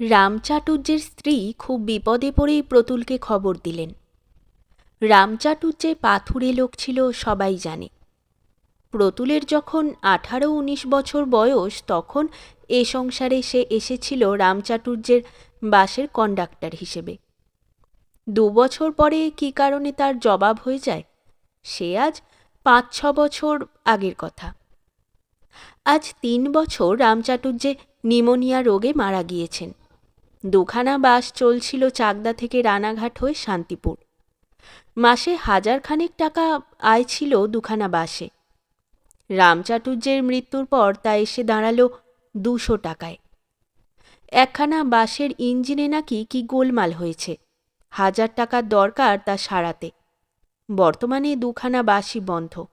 রামচাটুর্যের স্ত্রী খুব বিপদে পড়েই প্রতুলকে খবর দিলেন। রামচাটুর্যে পাথুরে লোক ছিল, সবাই জানে। প্রতুলের যখন আঠারো উনিশ বছর বয়স, তখন এ সংসারে সে এসেছিল রামচাটুর্যের বাসের কন্ডাক্টর হিসেবে। দু বছর পরে কী কারণে তার জবাব হয়ে যায়? সে আজ পাঁচ ছ বছর আগের কথা। আজ তিন বছর রামচাটুর্যে নিমোনিয়া রোগে মারা গিয়েছেন। দুখানা বাস চলছিল চাকদা থেকে রানাঘাট হয়ে শান্তিপুর। মাসে হাজার খানেক টাকা আয় ছিল দুখানা বাসে। রামচাটুর্যের মৃত্যুর পর তা এসে দাঁড়াল দুশো টাকায়। একখানা বাসের ইঞ্জিনে নাকি কি গোলমাল হয়েছে। হাজার টাকার দরকার তা সারাতে। বর্তমানে দুখানা বাসই বন্ধ।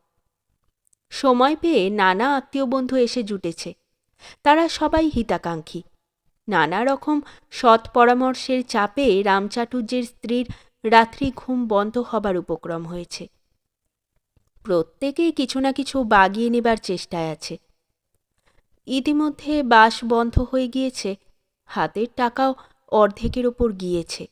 সময় পেয়ে নানা আত্মীয় বন্ধু এসে জুটেছে। তারা সবাই হিতাকাঙ্ক্ষী। নানা রকম সৎ পরামর্শের চাপে রামচাটুর্যের স্ত্রীর রাত্রি ঘুম বন্ধ হবার উপক্রম হয়েছে। প্রত্যেকেই কিছু না কিছু বাগিয়ে নেবার চেষ্টায় আছে। ইতিমধ্যে বাস বন্ধ হয়ে গিয়েছে, হাতের টাকাও অর্ধেকের ওপর গিয়েছে।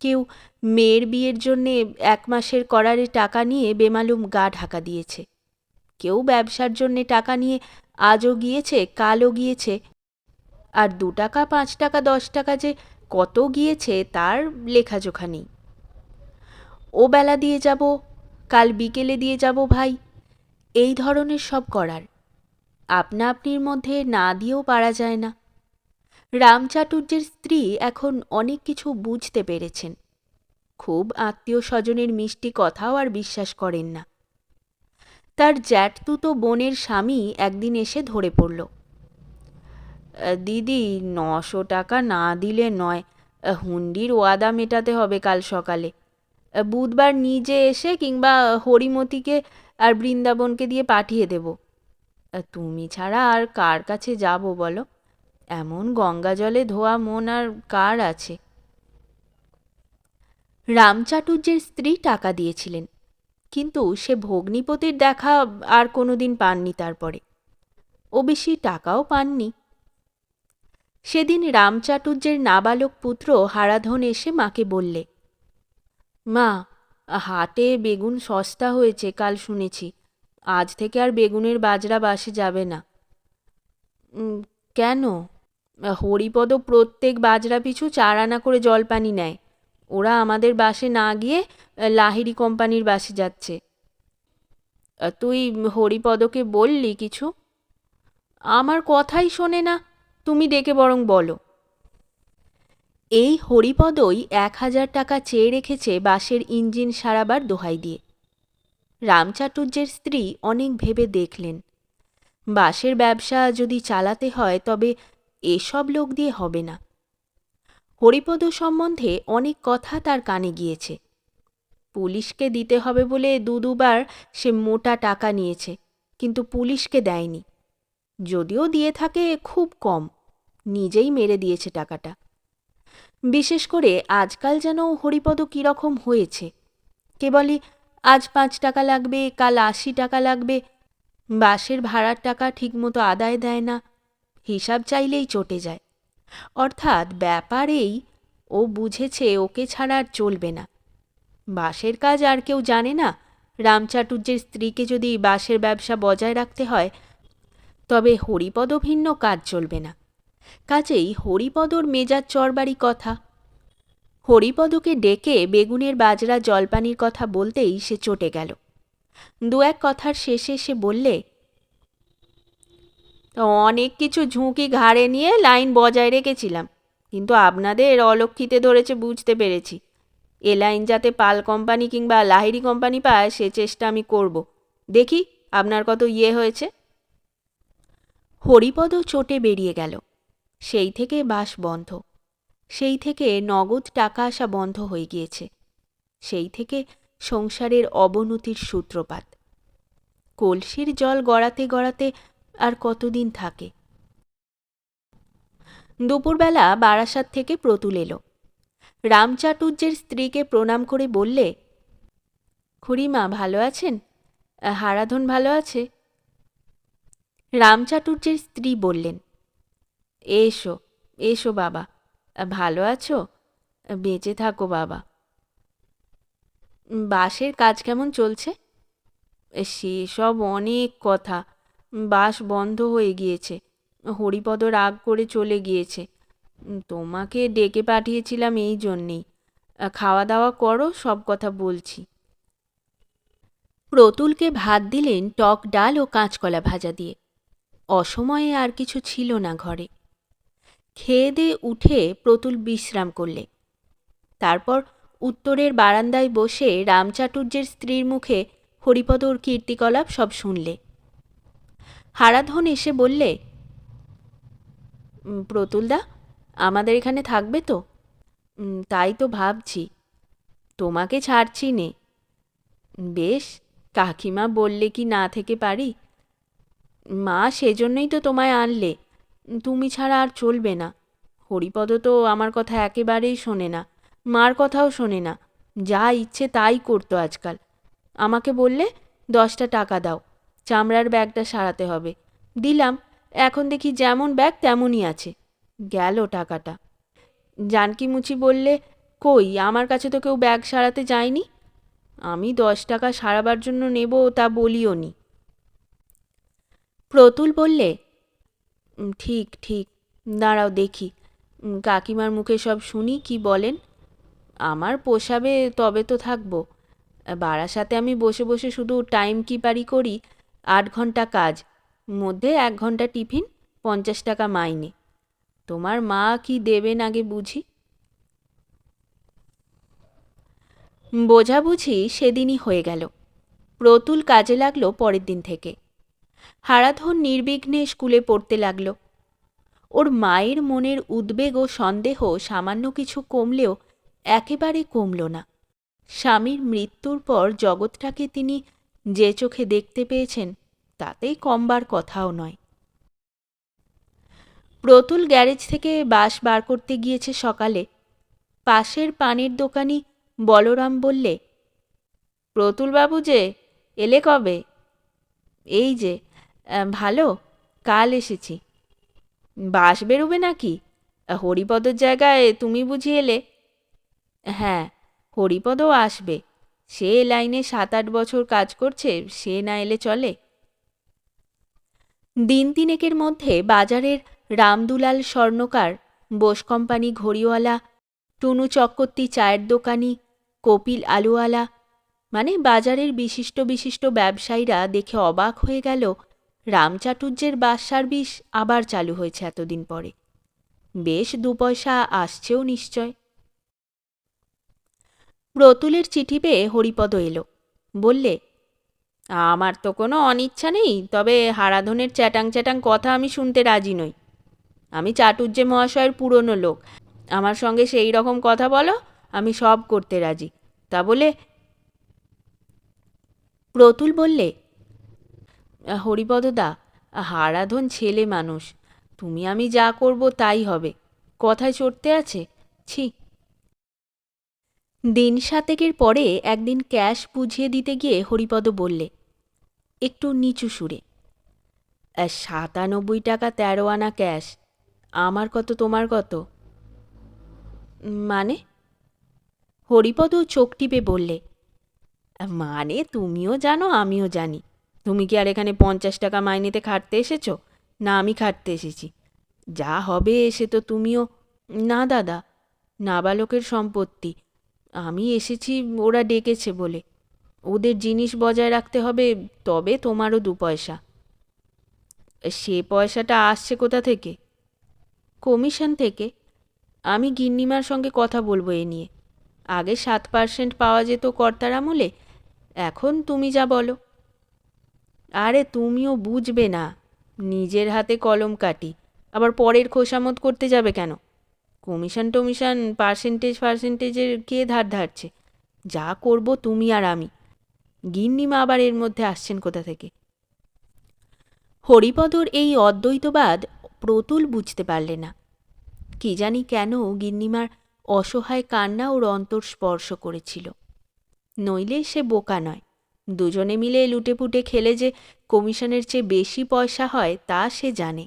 কেউ মেয়ের বিয়ের জন্যে এক মাসের করারে টাকা নিয়ে বেমালুম গা ঢাকা দিয়েছে। কেউ ব্যবসার জন্যে টাকা নিয়ে আজও গিয়েছে, কালও গিয়েছে আর দু টাকা, পাঁচ টাকা, দশ টাকা যে কত গিয়েছে তার লেখাজোখা নেই ও বেলা দিয়ে যাব, কাল বিকেলে দিয়ে যাব ভাই, এই ধরনের সব করার। আপনা আপনির মধ্যে না দিয়েও পারা যায় না। রামচাটুর্যের স্ত্রী এখন অনেক কিছু বুঝতে পেরেছেন। খুব আত্মীয় স্বজনের মিষ্টি কথাও আর বিশ্বাস করেন না। তার জ্যাঠতুতো বোনের স্বামী একদিন এসে ধরে পড়ল। দিদি, নশো টাকা না দিলে নয়। হুন্ডির ওয়াদা মেটাতে হবে কাল সকালে। বুধবার নিজে এসে কিংবা হরিমতিকে আর বৃন্দাবনকে দিয়ে পাঠিয়ে দেব। তুমি ছাড়া আর কার কাছে যাব বলো? এমন গঙ্গা জলে ধোয়া মন আর কার আছে? রামচাটুর্যের স্ত্রী টাকা দিয়েছিলেন, কিন্তু সে ভগ্নিপতির দেখা আর কোনো দিন পাননি তারপরে। ও বেশি টাকাও পাননি। সেদিন রামচাটুর্যের নাবালক পুত্র হারাধন এসে মাকে বললে, মা, হাটে বেগুন সস্তা হয়েছে, কাল শুনেছি। আজ থেকে আর বেগুনের বাজরা বাসে যাবে না। কেন? হরিপদ প্রত্যেক বাজরা পিছু চার আনা করে জলপানি নেয়। ওরা আমাদের বাসে না গিয়ে লাহিড়ি কোম্পানির বাসে যাচ্ছে। তুই হরিপদকে বললি কিছু? আমার কথাই শোনে না। তুমি ডেকে বরং বলো। এই হরিপদই এক হাজার টাকা চেয়ে রেখেছে বাসের ইঞ্জিন সারাবার দোহাই দিয়ে। রামচাটুর্যের স্ত্রী অনেক ভেবে দেখলেন। বাসের ব্যবসা যদি চালাতে হয় তবে এসব লোক দিয়ে হবে না। হরিপদ সম্বন্ধে অনেক কথা তার কানে গিয়েছে। পুলিশকে দিতে হবে বলে দু দুবার সে মোটা টাকা নিয়েছে, কিন্তু পুলিশকে দেয়নি। যদিও দিয়ে থাকে খুব কম। নিজেই মেরে দিয়েছে টাকাটা। বিশেষ করে আজকাল যেন হরিপদ কীরকম হয়েছে। কেবলই আজ পাঁচ টাকা লাগবে, কাল আশি টাকা লাগবে বাসের ভাড়ার টাকা ঠিকমতো আদায় দেয় না, হিসাব চাইলেই চটে যায়। অর্থাৎ ব্যাপারেই ও বুঝেছে ওকে ছাড়া আর চলবে না। বাসের কাজ আর কেউ জানে না, রামচাটুর্যের স্ত্রীকে যদি বাসের ব্যবসা বজায় রাখতে হয় তবে হরিপদ ভিন্ন কাজ চলবে না। কাজেই হরিপদর মেজাজ চরবারি কথা। হরিপদকে ডেকে বেগুনের বাজরা জলপানির কথা বলতেই সে চটে গেল। দু এক কথার শেষে সে বললে, অনেক কিছু ঝুঁকি ঘাড়ে নিয়ে লাইন বজায় রেখেছিলাম, কিন্তু আপনাদের অলক্ষিতে ধরেছে বুঝতে পেরেছি। এ লাইন যাতে পাল কোম্পানি কিংবা লাহিরি কোম্পানি পায় সে চেষ্টা আমি করব। দেখি আপনার কত ইয়ে হয়েছে। হরিপদ চোটে বেরিয়ে গেল। সেই থেকে বাস বন্ধ। সেই থেকে নগদ টাকা আসা বন্ধ হয়ে গিয়েছে। সেই থেকে সংসারের অবনতির সূত্রপাত। কলসির জল গড়াতে গড়াতে আর কতদিন থাকে? দুপুরবেলা বারাসাত থেকে প্রতুল এলো। রামচাটুর্যের স্ত্রীকে প্রণাম করে বললে, খুড়িমা, ভালো আছেন? হারাধন ভালো আছে? রামচাটুর্যের স্ত্রী বললেন, এসো এসো বাবা, ভালো আছো? বেঁচে থাকো বাবা। বাসের কাজ কেমন চলছে? সেসব অনেক কথা। বাস বন্ধ হয়ে গিয়েছে। হরিপদ রাগ করে চলে গিয়েছে। তোমাকে ডেকে পাঠিয়েছিলাম এই জন্যেই। খাওয়া দাওয়া করো, সব কথা বলছি। প্রতুলকে ভাত দিলেন টক ডাল ও কাঁচকলা ভাজা দিয়ে। অসময়ে আর কিছু ছিল না ঘরে। খেয়ে দিয়ে উঠে প্রতুল বিশ্রাম করলে। তারপর উত্তরের বারান্দায় বসে রামচাটুর্যের স্ত্রীর মুখে হরিপদর কীর্তিকলাপ সব শুনলে। হারাধন এসে বললে প্রতুলদা, আমাদের এখানে থাকবে তো? তাই তো ভাবছি। তোমাকে ছাড়ছি নে। বেশ, কাকিমা বললে কি না থেকে পারি? মা সেজন্যই তো তোমায় আনলে। তুমি ছাড়া আর চলবে না। হরিপদ তো আমার কথা একেবারেই শোনে না। মার কথাও শোনে না। যা ইচ্ছে তাই করতো আজকাল। আমাকে বললে, দশটা টাকা দাও। চামড়ার ব্যাগটা সারাতে হবে। দিলাম। এখন দেখি যেমন ব্যাগ তেমনই আছে। গেল টাকাটা। জানকি মুচি বললে, কই, আমার কাছে তো কেউ ব্যাগ সারাতে যায়নি? আমি দশ টাকা সারাবার জন্য নেব তা বলিও নি প্রতুল বললে ঠিক ঠিক, দাঁড়াও দেখি। কাকিমার মুখে সব শুনি, কি বলেন? আমার পোষাবে তবে তো থাকব। বারাসাতে আমি বসে বসে শুধু টাইম কিপারি করি, আট ঘণ্টা কাজ। মধ্যে এক ঘণ্টা টিফিন, পঞ্চাশ টাকা মাইনে। তোমার মা কি দেবেন আগে বুঝি? বোঝাবুঝি সেদিনই হয়ে গেল। প্রতুল কাজে লাগল পরের দিন থেকে। হারাধন নির্বিঘ্নে স্কুলে পড়তে লাগল। ওর মায়ের মনের উদ্বেগ ও সন্দেহ সামান্য কিছু কমলেও একেবারে কমল না। স্বামীর মৃত্যুর পর জগৎটাকে তিনি যে চোখে দেখতে পেয়েছেন, তাতেই কমবার কথাও নয়। প্রতুল গ্যারেজ থেকে বাস বার করতে গিয়েছে সকালে। পাশের পানির দোকানি বলরাম বললে, প্রতুলবাবু যে, এলে কবে? এই যে ভালো, কাল এসেছি। বাস বেরোবে নাকি? হরিপদর জায়গায় তুমি বুঝি এলে? হ্যাঁ হরিপদও আসবে। সে লাইনে সাত আট বছর কাজ করছে, সে না এলে চলে। দিন তিনেকের মধ্যে বাজারের রামদুলাল স্বর্ণকার, বোস কোম্পানি ঘড়িওয়ালা, টুনু চক্কর্তি চায়ের দোকানি, কপিল আলুওয়ালা মানে বাজারের বিশিষ্ট বিশিষ্ট ব্যবসায়ীরা দেখে অবাক হয়ে গেল রামচাটুর্যের বাস সার্ভিস আবার চালু হয়েছে এতদিন পরে। বেশ দু পয়সা আসছেও নিশ্চয়। প্রতুলের চিঠি পেয়ে হরিপদ এলো। বললে, আমার তো কোনো অনিচ্ছা নেই, তবে হারাধনের চ্যাটাং চ্যাটাং কথা আমি শুনতে রাজি নই। আমি চাটুর্যে মহাশয়ের পুরনো লোক। আমার সঙ্গে সেই রকম কথা বলো, আমি সব করতে রাজি। তা বলে প্রতুল বললে হরিপদদা হারাধন ছেলে মানুষ। তুমি আমি যা করব তাই হবে। কথায় চড়তে আছে, ছি। দিন সাতেকের পরে একদিন ক্যাশ বুঝিয়ে দিতে গিয়ে হরিপদ বললে, একটু নিচু সুরে সাতানব্বই টাকা তেরো আনা ক্যাশ, আমার কত, তোমার কত? মানে? হরিপদ চোখ টিপে বললে মানে তুমিও জানো, আমিও জানি। তুমি কি আর এখানে পঞ্চাশ টাকা মাইনেতে খাটতে এসেছ? না, আমি খাটতে এসেছি। যা হবে এসে তো তুমিও। না, দাদা, নাবালকের সম্পত্তি। আমি এসেছি, ওরা ডেকেছে বলে। ওদের জিনিস বজায় রাখতে হবে, তবে তোমারও দু পয়সা। সে পয়সাটা আসছে কোথা থেকে? কমিশন থেকে। আমি গিন্নিমার সঙ্গে কথা বলব এ নিয়ে। আগে সাত পার্সেন্ট পাওয়া যেত কর্তার আমলে। এখন তুমি যা বলো। আরে তুমিও বুঝবে না। নিজের হাতে কলম কাটি, আবার পরের খোসামত করতে যাবে কেন? কমিশন টমিশন পার্সেন্টেজ পার্সেন্টেজের কে ধার ধারছে? যা করব তুমি আর আমি। গিন্নিমা আবার এর মধ্যে আসছেন কোথা থেকে? হরিপদর এই অদ্বৈতবাদ প্রতুল বুঝতে পারলে না। কি জানি কেন গিন্নিমার অসহায় কান্না ওর অন্তর স্পর্শ করেছিল। নইলে সে বোকা নয়। দুজনে মিলে লুটেপুটে খেলে যে কমিশনের চেয়ে বেশি পয়সা হয় তা সে জানে।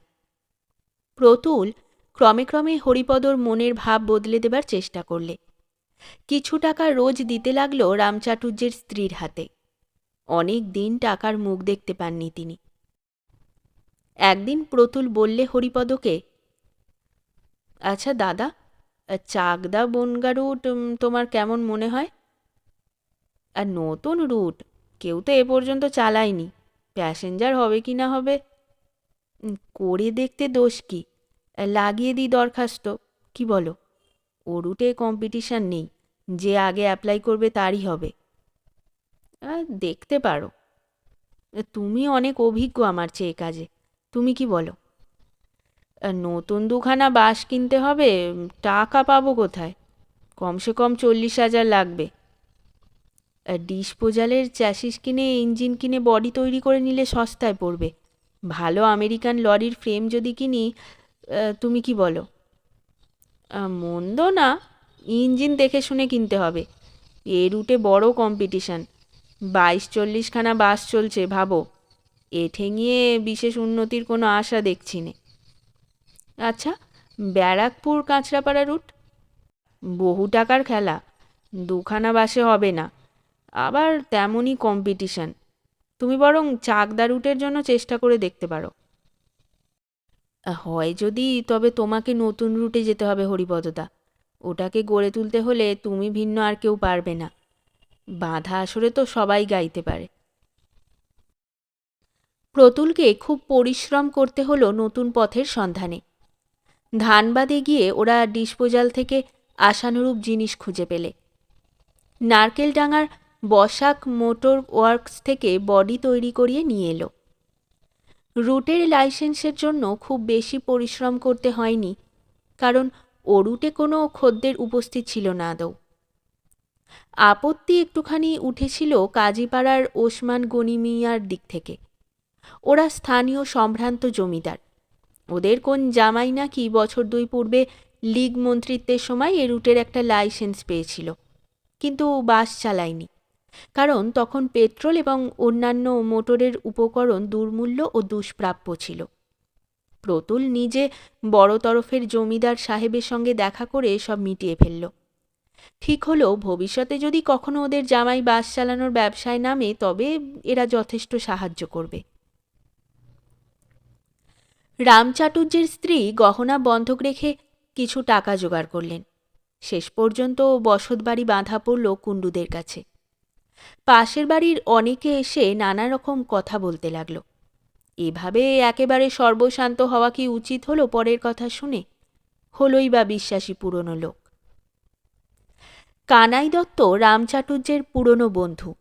প্রতুল ক্রমে ক্রমে হরিপদর মনের ভাব বদলে দেবার চেষ্টা করলে। কিছু টাকা রোজ দিতে লাগল রামচাটুর্যের স্ত্রীর হাতে। অনেক দিন টাকার মুখ দেখতে পাননি তিনি। একদিন প্রতুল বললে হরিপদকে আচ্ছা দাদা, চাকদা বনগা রুট তোমার কেমন মনে হয়? আর নতুন রুট কেউ তো এ পর্যন্ত চালায়নি। প্যাসেঞ্জার হবে কি না হবে? করে দেখতে দোষ কি? লাগিয়ে দিই দরখাস্ত, কি বলো? ও রুটে কম্পিটিশান নেই, যে আগে অ্যাপ্লাই করবে তারই হবে। দেখতে পারো। তুমি অনেক অভিজ্ঞ আমার চেয়ে কাজে, তুমি কি বলো? নতুন দুখানা বাস কিনতে হবে টাকা পাবো কোথায়? কমসে কম চল্লিশ হাজার লাগবে। ডিসপোজালের চ্যাসিস কিনে, ইঞ্জিন কিনে, বডি তৈরি করে নিলে সস্তায় পড়বে। ভালো আমেরিকান লরির ফ্রেম যদি কিনি তুমি কি বলো? মন্দ না, ইঞ্জিন দেখে শুনে কিনতে হবে। এ রুটে বড় কম্পিটিশান বাইশ চল্লিশখানা বাস চলছে, ভাবো। এ ঠেঙিয়ে বিশেষ উন্নতির কোনো আশা দেখছি নে। আচ্ছা ব্যারাকপুর কাঁচরাপাড়া রুট? বহু টাকার খেলা। দুখানা বাসে হবে না। আবার তেমনই কম্পিটিশান তুমি বরং চাকদা রুটের জন্য চেষ্টা করে দেখতে পারো। হয় যদি, তবে তোমাকে নতুন রুটে যেতে হবে হরিপদদা। ওটাকে গড়ে তুলতে হলে তুমি ভিন্ন আর কেউ পারবে না। বাঁধা আসরে তো সবাই গাইতে পারে। প্রতুলকে খুব পরিশ্রম করতে হলো নতুন পথের সন্ধানে। ধানবাদে গিয়ে ওরা ডিসপোজাল থেকে আশানুরূপ জিনিস খুঁজে পেলে। নারকেলডাঙার বসাক মোটর ওয়ার্কস থেকে বডি তৈরি করিয়ে নিয়ে এলো। রুটের লাইসেন্সের জন্য খুব বেশি পরিশ্রম করতে হয়নি, কারণ ও রুটে কোনো খদ্দের উপস্থিত ছিল না আদৌ। আপত্তি একটুখানি উঠেছিল কাজীপাড়ার ওসমান গনি মিয়ার দিক থেকে। ওরা স্থানীয় সম্ভ্রান্ত জমিদার। ওদের কোন জামাই নাকি বছর দুই পূর্বে লীগ মন্ত্রিত্বের সময় এ রুটের একটা লাইসেন্স পেয়েছিল, কিন্তু বাস চালায়নি। কারণ তখন পেট্রোল এবং অন্যান্য মোটরের উপকরণ দুর্মূল্য ও দুষ্প্রাপ্য ছিল। প্রতুল নিজে বড় তরফের জমিদার সাহেবের সঙ্গে দেখা করে সব মিটিয়ে ফেলল। ঠিক হলো, ভবিষ্যতে যদি কখনো ওদের জামাই বাস চালানোর ব্যবসায় নামে, তবে এরা যথেষ্ট সাহায্য করবে। রামচাটুর্যের স্ত্রী গহনা বন্ধক রেখে কিছু টাকা জোগাড় করলেন। শেষ পর্যন্ত বসতবাড়ি বাঁধা পড়ল কুণ্ডুদের কাছে। পাশের বাড়ির অনেকে এসে নানা রকম কথা বলতে লাগল। এভাবে একেবারে সর্বশান্ত হওয়া কি উচিত হলো পরের কথা শুনে? হলোই বা বিশ্বাসী পুরনো লোক। কানাই দত্ত রামচাটুর্যের পুরনো বন্ধু।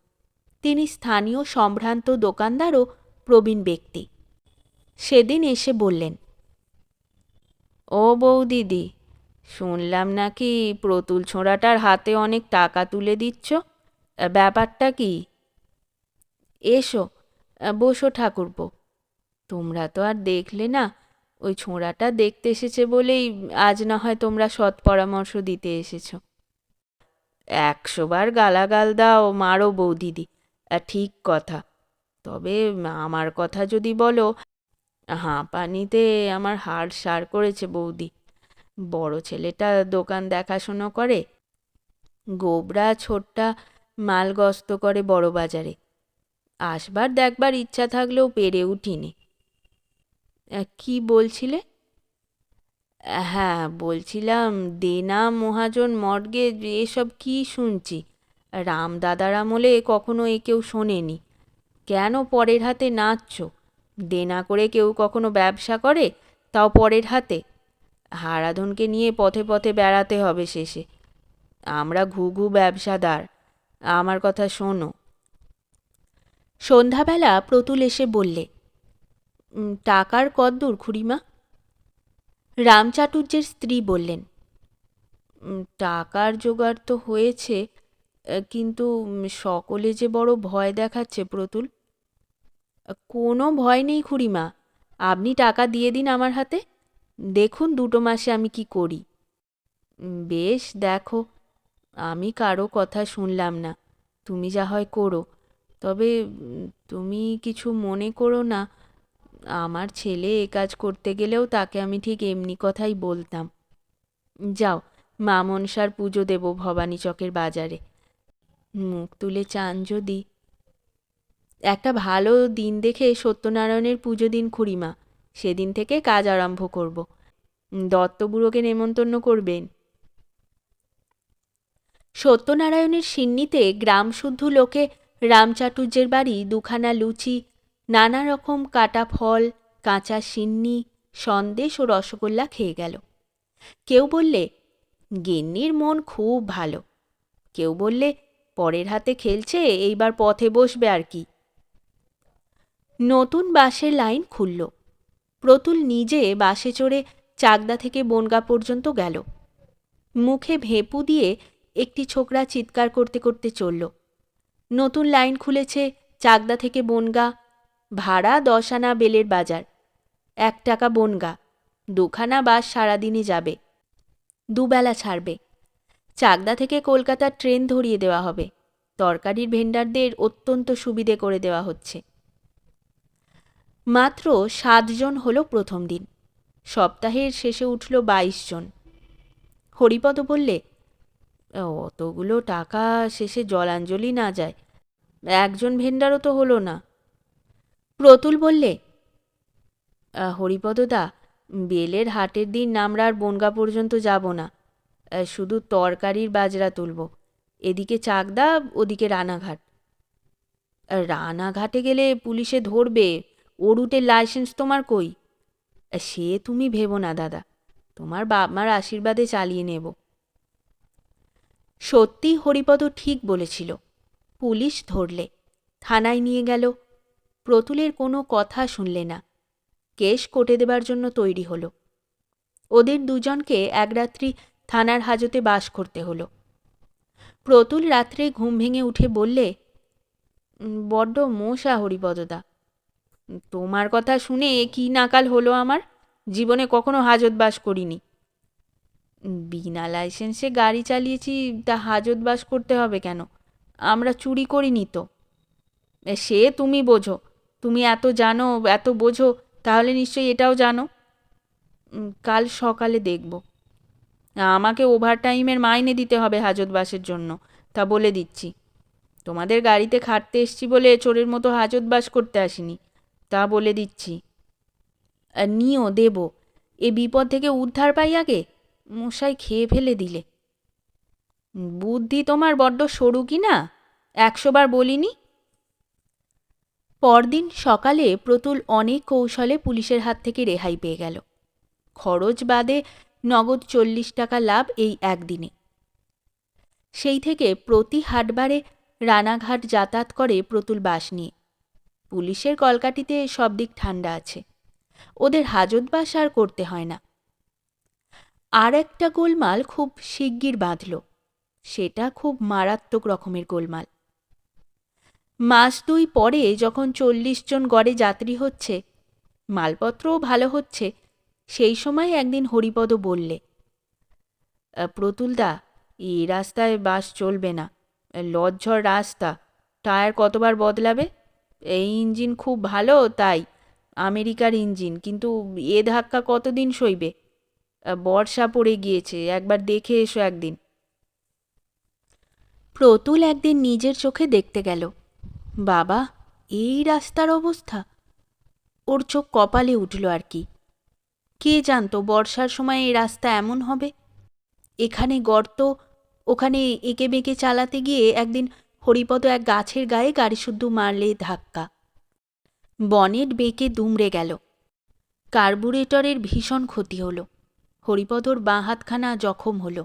তিনি স্থানীয় সম্ভ্রান্ত দোকানদার ও প্রবীণ ব্যক্তি। সেদিন এসে বললেন, ও বৌদিদি শুনলাম নাকি প্রতুল ছোঁড়াটার হাতে অনেক টাকা তুলে দিচ্ছ? ব্যাপারটা কি? এসো বসো ঠাকুরপো। তোমরা তো আর দেখলে না, ওই ছোঁড়াটা দেখতে এসেছে বলেই আজ না হয় তোমরা সৎ পরামর্শ দিতে এসেছ। একশোবার গালাগাল দাও, মারো বৌদিদি ঠিক কথা। তবে আমার কথা যদি বলো হাঁ পানিতে আমার হাড় সার করেছে বৌদি। বড় ছেলেটা দোকান দেখাশুনো করে, গোবরা, ছোট্টা মাল গস্ত করে বড় বাজারে। আসবার দেখবার ইচ্ছা থাকলেও পেরে উঠিনি। কি বলছিলে? হ্যাঁ বলছিলাম, দেনা, মহাজন, মর্গেজ, এসব কি শুনছি? রাম দাদার আমলে কখনো এ কেউ শোনেনি। কেন পরের হাতে নাচছ? দেনা করে কেউ কখনো ব্যবসা করে? তাও পরের হাতে? হারাধনকে নিয়ে পথে পথে বেড়াতে হবে শেষে। আমরা ঘুঘু ব্যবসাদার। আমার কথা শোনো। সন্ধ্যাবেলা প্রতুল এসে বললে টাকার কদ্দূর খুড়িমা? রামচাটুর্যের স্ত্রী বললেন টাকার জোগাড় তো হয়েছে কিন্তু সকলে যে বড় ভয় দেখাচ্ছে প্রতুল। কোনো ভয় নেই খুড়িমা, আপনি টাকা দিয়ে দিন আমার হাতে। দেখুন দুটো মাসে আমি কি করি। বেশ, দেখো। আমি কারও কথা শুনলাম না। তুমি যা হয় করো। তবে, তুমি কিছু মনে করো না। আমার ছেলে এ কাজ করতে গেলেও তাকে আমি ঠিক এমনি কথাই বলতাম। যাও মা মনসার পুজো দেব ভবানী চকের বাজারে। মুখ তুলে চান যদি। একটা ভালো দিন দেখে সত্যনারায়ণের পুজো দিন খুঁড়িমা। সেদিন থেকে কাজ আরম্ভ করব। দত্তবুড়োকে নেমন্তন্ন করবেন। সত্যনারায়ণের সিন্নিতে গ্রামশুদ্ধ লোকে রামচাটুর্যের বাড়ি দুখানা লুচি, নানা রকম কাটা ফল, কাঁচা সিন্নি, সন্দেশ ও রসগোল্লা খেয়ে গেল। কেউ বললে, গিন্নির মন খুব ভালো। কেউ বললে, পরের হাতে খেলছে, এইবার পথে বসবে আর কি। নতুন বাসের লাইন খুলল। প্রতুল নিজে বাসে চড়ে চাকদা থেকে বনগা পর্যন্ত গেল। মুখে ভেপু দিয়ে একটি ছোকরা চিৎকার করতে করতে চলল। নতুন লাইন খুলেছে চাকদা থেকে বনগা, ভাড়া দশ আনা বেলের বাজার, এক টাকা বনগা, দুখানা বাস সারাদিনই যাবে, দুবেলা ছাড়বে। চাকদা থেকে কলকাতার ট্রেন ধরিয়ে দেওয়া হবে, তরকারির ভেন্ডারদের অত্যন্ত সুবিধে করে দেওয়া হচ্ছে। মাত্র সাতজন হলো প্রথম দিন, সপ্তাহের শেষে উঠল বাইশ জন। হরিপদ বললে অতগুলো টাকা শেষে জলাঞ্জলি না যায়। একজন ভেন্ডারও তো হলো না। প্রতুল বললে হরিপদদা বেলের হাটের দিন আমরা আর বনগা পর্যন্ত যাব না। শুধু তরকারির বাজরা তুলব। এদিকে চাকদা, ওদিকে রানাঘাট। রানাঘাটে গেলে পুলিশে ধরবে ও রুটের লাইসেন্স তোমার কই? সে তুমি ভেবো না, দাদা। তোমার বাপ মার আশীর্বাদে চালিয়ে নেব। সত্যি হরিপদ ঠিক বলেছিল। পুলিশ ধরলে, থানায় নিয়ে গেল। প্রতুলের কোনো কথা শুনলে না। কেস কোটে দেবার জন্য তৈরি হলো। ওদের দুজনকে এক রাত্রি থানার হাজতে বাস করতে হলো। প্রতুল রাত্রে ঘুম ভেঙে উঠে বললে বড্ড মশা হরিপদদা। তোমার কথা শুনে কি নাকাল হলো আমার? জীবনে কখনো হাজত বাস করিনি। বিনা লাইসেন্সে গাড়ি চালিয়েছি, তা হাজত বাস করতে হবে কেন? আমরা চুরি করিনি তো। সে তুমি বোঝো। তুমি এত জানো, এত বোঝো, তাহলে নিশ্চয়ই এটাও জানো। কাল সকালে দেখব। আমাকে ওভার টাইমের মাইনে দিতে হবে হাজতবাসের জন্য, তা বলে দিচ্ছি। তোমাদের গাড়িতে খাটতে এসছি বলে চোরের মতো হাজতবাস করতে আসিনি, তা বলে দিচ্ছি। নিও, দেব। এ বিপদ থেকে উদ্ধার পাই আগে? মশাই খেয়ে ফেলে দিলে। বুদ্ধি তোমার বড্ড সরু কি না? একশোবার বলিনি? পরদিন সকালে প্রতুল অনেক কৌশলে পুলিশের হাত থেকে রেহাই পেয়ে গেল। খরচ বাদে নগদ চল্লিশ টাকা লাভ এই একদিনে। সেই থেকে প্রতি হাটবারে রানাঘাট যাতায়াত করে প্রতুল বাস নিয়ে। পুলিশের কলকাটিতে সব দিক ঠান্ডা আছে। ওদের হাজত বাস আর করতে হয় না। আর একটা গোলমাল খুব শিগগির বাঁধল। সেটা খুব মারাত্মক রকমের গোলমাল। মাস দুই পরে যখন চল্লিশ জন গড়ে যাত্রী হচ্ছে, মালপত্রও ভালো হচ্ছে, সেই সময় একদিন হরিপদ বললে প্রতুলদা, এই রাস্তায় বাস চলবে না। লজ্জর রাস্তা। টায়ার কতবার বদলাবে? এই ইঞ্জিন খুব ভালো, তাই। আমেরিকার ইঞ্জিন, কিন্তু এ ধাক্কা কতদিন সইবে? বর্ষা পড়ে গিয়েছে, একবার দেখে এসো একদিন। প্রতুল একদিন নিজের চোখে দেখতে গেল। বাবা, এই রাস্তার অবস্থা। ওর চোখ কপালে উঠল আর কি। কে জানতো বর্ষার সময় এই রাস্তা এমন হবে? এখানে গর্ত, ওখানে এঁকে বেঁকে চালাতে গিয়ে একদিন হরিপদ এক গাছের গায়ে গাড়ি শুদ্ধ মারলে ধাক্কা। বনেট বেঁকে দুমড়ে গেল। কার্বুরেটরের ভীষণ ক্ষতি হলো। হরিপদর বাঁ হাতখানা জখম হল।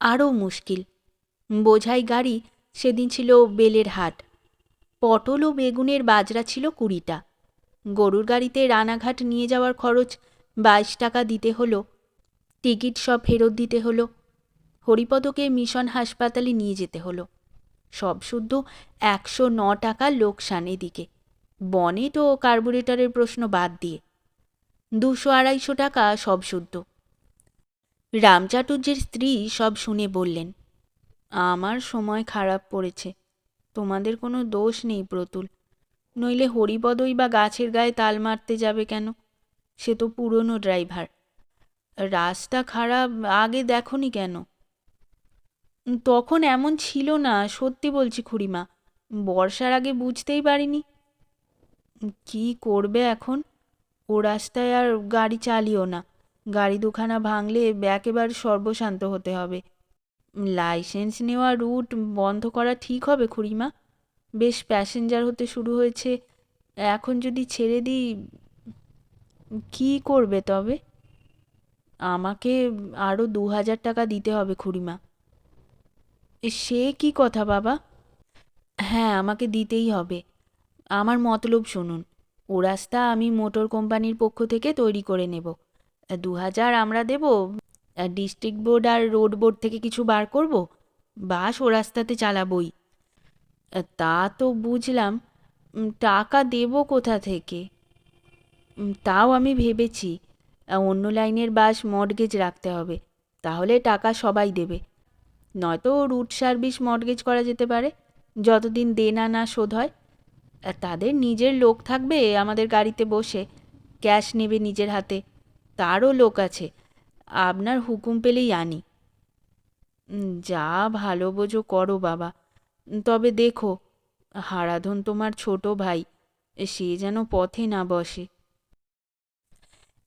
আরও মুশকিল। বোঝাই গাড়ি সেদিন ছিল বেলের হাট। পটল ও বেগুনের বাজরা ছিল কুড়িটা। গরুর গাড়িতে রানাঘাট নিয়ে যাওয়ার খরচ বাইশ টাকা দিতে হলো। টিকিট সব ফেরত দিতে হলো। হরিপদকে মিশন হাসপাতালে নিয়ে যেতে হলো। সব শুদ্ধ একশো ন টাকা লোকসান এদিকে। বনেট ও কার্বুরেটরের প্রশ্ন বাদ দিয়ে। দুশো আড়াইশো টাকা সব শুদ্ধ। রামচাটুর্যের স্ত্রী সব শুনে বললেন, আমার সময় খারাপ পড়েছে, তোমাদের কোনো দোষ নেই প্রতুল। নইলে হরিপদই বা গাছের গায়ে তাল মারতে যাবে কেন? সে তো পুরনো ড্রাইভার। রাস্তা খারাপ আগে দেখনি কেন? তখন এমন ছিল না, সত্যি বলছি খুড়িমা, বর্ষার আগে বুঝতেই পারিনি। কি করবে এখন? ও রাস্তায় আর গাড়ি চালিও না। গাড়ি দুখানা ভাঙলে একেবারে সর্বশান্ত হতে হবে। লাইসেন্স নেওয়া রুট বন্ধ করা ঠিক হবে খুড়িমা? বেশ প্যাসেঞ্জার হতে শুরু হয়েছে। এখন যদি ছেড়ে দিই, কি করবে তবে? আমাকে আরও দু হাজার টাকা দিতে হবে খুড়িমা। সে কি কথা বাবা? হ্যাঁ আমাকে দিতেই হবে। আমার মতলব শুনুন। ও রাস্তা আমি মোটর কোম্পানির পক্ষ থেকে তৈরি করে নেব। দু হাজার আমরা দেব ডিস্ট্রিক্ট বোর্ড আর রোড বোর্ড থেকে কিছু বার করব? বাস ও রাস্তাতে চালাবই। তা তো বুঝলাম। টাকা দেব কোথা থেকে? তাও আমি ভেবেছি। অন্য লাইনের বাস মর্টগেজ রাখতে হবে, তাহলে টাকা সবাই দেবে। নয়তো রুট সার্ভিস মর্টগেজ করা যেতে পারে, যতদিন দেনা না শোধ হয়। তাদের নিজের লোক থাকবে আমাদের গাড়িতে বসে। ক্যাশ নেবে নিজের হাতে। তারও লোক আছে। আপনার হুকুম পেলেই আনি। যা ভালো বোঝো করো বাবা। তবে দেখো, হারাধন তোমার ছোট ভাই। সে যেন পথে না বসে।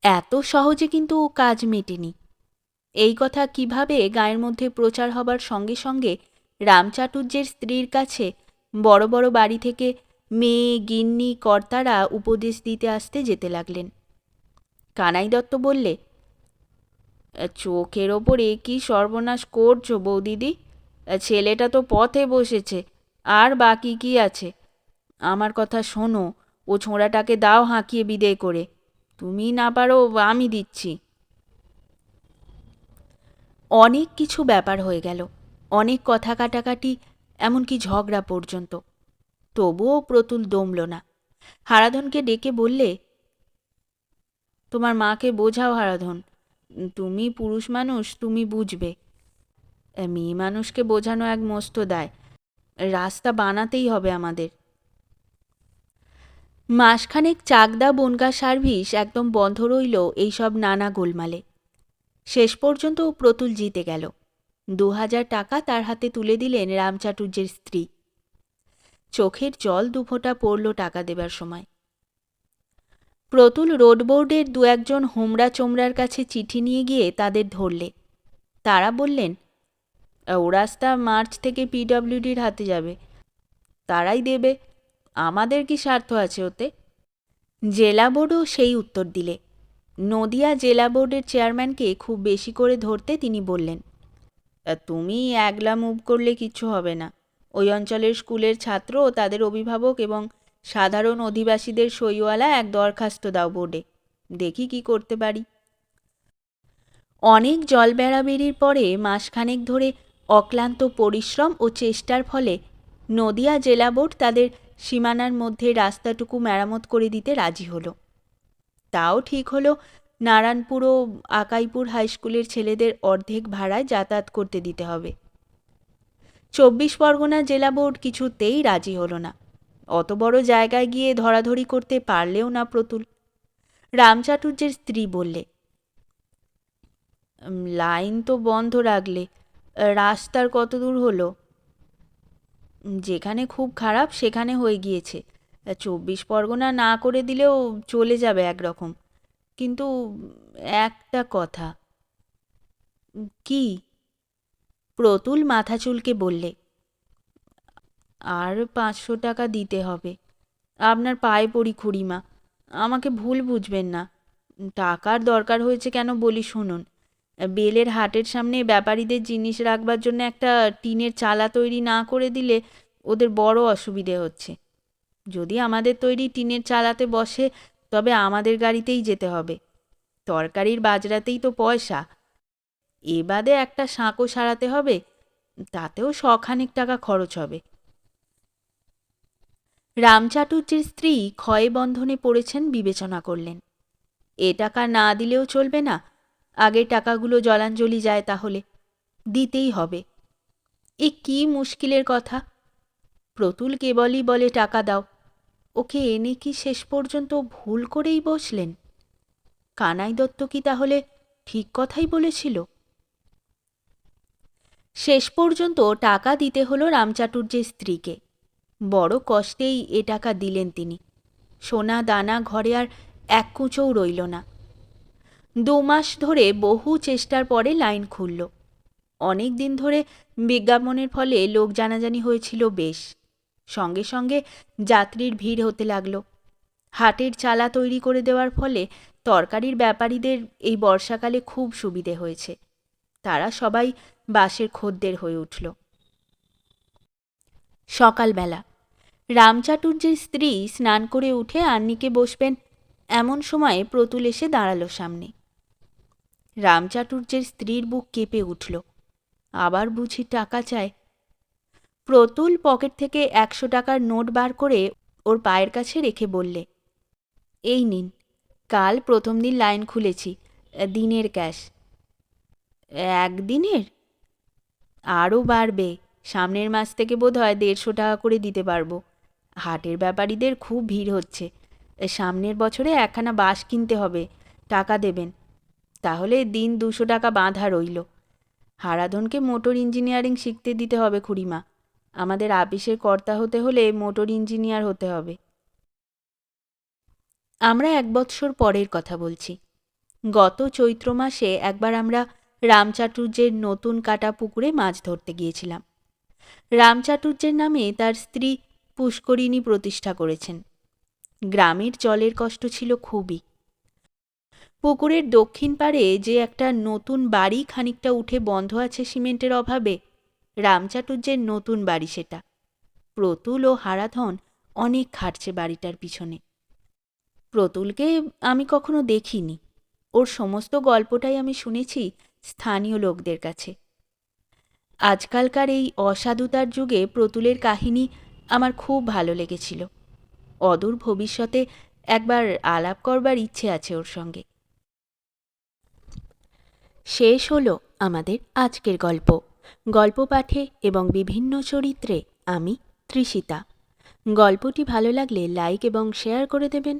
এত সহজে কিন্তু কাজ মেটেনি। এই কথা কীভাবে গায়ের মধ্যে প্রচার হবার সঙ্গে সঙ্গে রামচাটুর্যের স্ত্রীর কাছে বড় বড় বাড়ি থেকে মেয়ে, গিন্নি, কর্তারা উপদেশ দিতে আসতে যেতে লাগলেন। কানাই দত্ত বললে, চোখের ওপরে কি সর্বনাশ করছ বৌদিদি? ছেলেটা তো পথে বসেছে, আর বাকি কি আছে? আমার কথা শোনো, ও ছোঁড়াটাকে দাও হাঁকিয়ে বিদেয় করে। তুমি না পারো, আমি দিচ্ছি। অনেক কিছু ব্যাপার হয়ে গেল। অনেক কথা কাটাকাটি, এমনকি ঝগড়া পর্যন্ত। তবুও প্রতুল দমল না। হারাধনকে ডেকে বললে, তোমার মাকে বোঝাও হারাধন। তুমি পুরুষ মানুষ, তুমি বুঝবে। মেয়ে মানুষকে বোঝানো এক মস্ত দায়। রাস্তা বানাতেই হবে আমাদের। মাসখানেক চাকদা বনগা সার্ভিস একদম বন্ধ রইল এইসব নানা গোলমালে। শেষ পর্যন্ত প্রতুল জিতে গেল। দু হাজার টাকা তার হাতে তুলে দিলেন রামচাটুর্যের স্ত্রী। চোখের জল দুফোঁটা পড়ল টাকা দেবার সময়। প্রতুল রোডবোর্ডের দু একজন হোমরা চোমরার কাছে চিঠি নিয়ে গিয়ে তাদের ধরলে। তারা বললেন ও রাস্তা মার্চ থেকে পিডব্লিউডির হাতে যাবে। তারাই দেবে। আমাদের কি স্বার্থ আছে ওতে? জেলা বোর্ডও সেই উত্তর দিলে। নদিয়া জেলা বোর্ডের চেয়ারম্যানকে খুব বেশি করে ধরতে তিনি বললেন তুমি একলা মুভ করলে কিছু হবে না। ওই অঞ্চলের স্কুলের ছাত্র ও তাদের অভিভাবক এবং সাধারণ অধিবাসীদের সইওয়ালা এক দরখাস্ত দাও বোর্ডে। দেখি কি করতে পারি। অনেক জল বেড়াবেড়ির পরে মাসখানেক ধরে অক্লান্ত পরিশ্রম ও চেষ্টার ফলে নদিয়া জেলা বোর্ড তাদের সীমানার মধ্যে রাস্তাটুকু মেরামত করে দিতে রাজি হলো। তাও ঠিক হলো নারায়ণপুর ও আকাইপুর হাইস্কুলের ছেলেদের অর্ধেক ভাড়ায় যাতায়াত করতে দিতে হবে। চব্বিশ পরগনা জেলা বোর্ড কিছুতেই রাজি হলো না। অত বড় জায়গায় গিয়ে ধরাধরি করতে পারলেও না প্রতুল। রামচাটুর্যের স্ত্রী বললে লাইন তো বন্ধ রাখলে, রাস্তার কত দূর হলো? যেখানে খুব খারাপ, সেখানে হয়ে গিয়েছে। চব্বিশ পরগনা না করে দিলেও চলে যাবে একরকম। কিন্তু একটা কথা, কি প্রতুল মাথা চুলকে বললে, আর পাঁচশো টাকা দিতে হবে। আপনার পায়ে পড়ি খুড়িমা, আমাকে ভুল বুঝবেন না। টাকার দরকার হয়েছে কেন বলি শুনুন। বেলের হাটের সামনে ব্যাপারীদের জিনিস রাখবার জন্য একটা টিনের চালা তৈরি না করে দিলে ওদের বড় অসুবিধে হচ্ছে। যদি আমাদের তৈরি টিনের চালাতে বসে, তবে আমাদের গাড়িতেই যেতে হবে। তরকারির বাজরাতেই তো পয়সা। এ বাদে একটা সাঁকো সারাতে হবে, তাতেও শখানেক টাকা খরচ হবে। রামচাটুর্যের স্ত্রী ক্ষয় বন্ধনে পড়েছেন বিবেচনা করলেন। এ টাকা না দিলেও চলবে না আগের টাকাগুলো জলাঞ্জলি যায় তাহলে, দিতেই হবে। এ কি মুশকিলের কথা? প্রতুল কেবলই বলে, টাকা দাও। ওকে এনে কি শেষ পর্যন্ত ভুল করেই বসলেন? কানাই দত্ত কি তাহলে ঠিক কথাই বলেছিল? শেষ পর্যন্ত টাকা দিতে হলো রামচাটুর্যের স্ত্রীকে। বড় কষ্টেই এ টাকা দিলেন তিনি। সোনা দানা ঘরে আর এক কুঁচোও রইল না। দু মাস ধরে বহু চেষ্টার পরে লাইন খুলল। অনেক দিন ধরে বিজ্ঞাপনের ফলে লোক জানাজানি হয়েছিল বেশ। সঙ্গে সঙ্গে যাত্রীর ভিড় হতে লাগল। হাটের চালা তৈরি করে দেওয়ার ফলে তরকারির ব্যাপারীদের এই বর্ষাকালে খুব সুবিধে হয়েছে। তারা সবাই বাসের খদ্দের হয়ে উঠল। সকালবেলা রামচাটুর্যের স্ত্রী স্নান করে উঠে আন্নিকে বসবেন। এমন সময়ে প্রতুল এসে দাঁড়াল সামনে। রামচাটুর্যের স্ত্রীর বুক কেঁপে উঠল। আবার বুঝি টাকা চায়। প্রতুল পকেট থেকে একশো টাকার নোট বার করে ওর পায়ের কাছে রেখে বললে, এই নিন, কাল প্রথম দিন লাইন খুলেছি, দিনের ক্যাশ। একদিনের? আরও বাড়বে। সামনের মাস থেকে বোধ হয় দেড়শো টাকা করে দিতে পারব। হাটের ব্যাপারীদের খুব ভিড় হচ্ছে। সামনের বছরে একখানা বাস কিনতে হবে। টাকা দেবেন। তাহলে দিন দুশো টাকা বাঁধা রইল। হারাধনকে মোটর ইঞ্জিনিয়ারিং শিখতে দিতে হবে খুড়িমা। আমাদের আপিসের কর্তা হতে হলে মোটর ইঞ্জিনিয়ার হতে হবে। আমরা এক বৎসর পরের কথা বলছি। গত চৈত্র মাসে একবার আমরা রামচাটুর্যের নতুন কাটা পুকুরে মাছ ধরতে গিয়েছিলাম। রামচাটুর্যের নামে তার স্ত্রী পুষ্করিণী প্রতিষ্ঠা করেছেন। গ্রামের জলের কষ্ট ছিল খুবই। পুকুরের দক্ষিণ পাড়ে যে একটা নতুন বাড়ি খানিকটা উঠে বন্ধ আছে সিমেন্টের অভাবে, রামচাটুর্যের নতুন বাড়ি সেটা। প্রতুল ও হারাধন অনেক খাটছে বাড়িটার পিছনে। প্রতুলকে আমি কখনো দেখিনি। ওর সমস্ত গল্পটাই আমি শুনেছি স্থানীয় লোকদের কাছে। আজকালকার এই অসাধুতার যুগে প্রতুলের কাহিনী আমার খুব ভালো লেগেছিল। অদূর ভবিষ্যতে একবার আলাপ করবার ইচ্ছে আছে ওর সঙ্গে। শেষ হলো আমাদের আজকের গল্প। গল্প পাঠে এবং বিভিন্ন চরিত্রে আমি তৃষিতা গল্পটি ভালো লাগলে লাইক এবং শেয়ার করে দেবেন।